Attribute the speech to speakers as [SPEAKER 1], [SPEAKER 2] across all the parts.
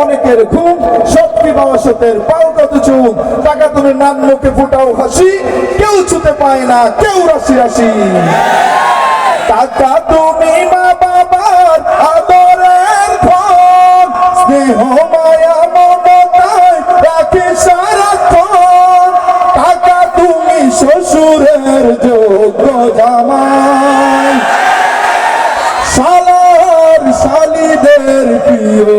[SPEAKER 1] অনেকের ঘুম, সত্যি বাবাসতের পাও কত চুম। টাকা তুমি নাম মুখে ফুটাও হাসি, কেউ ছুতে পায় না, কেউ রাশি রাশি। টাকা তুমি মা বাবার আদরের ধন স্নেহ মায়া মমতায় রাখে সারাক্ষণ। টাকা তুমি শ্বশুরের যোগ্য জামাই। সালার শালিদের প্রিয়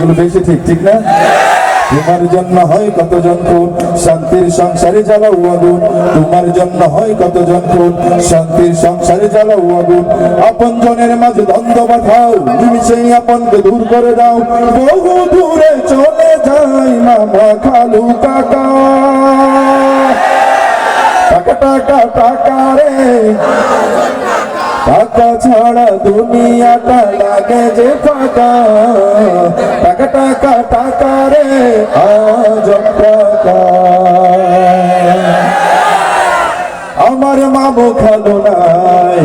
[SPEAKER 1] এগুলো বেশি, ঠিক ঠিক না? তোমার জন্য হয় কতজন খুন? শান্তির সংসারে জ্বালাও আগুন। তোমার জন্য হয় কতজন খুন? শান্তির সংসারে জ্বালাও আগুন। আপন জনের মাঝে দ্বন্দ্ব পাঠাও নিমিশেই আপনকে দূর করে দাও। বহু দূরে চলে যাই মামা খালু কাকা। টাকা টাকা টাকা রে। টাকা ছাড়া দুনিয়াটা লাগে যে ফাঁকা টাকা টাকা টাকা রে আমার মামু খালো নাই।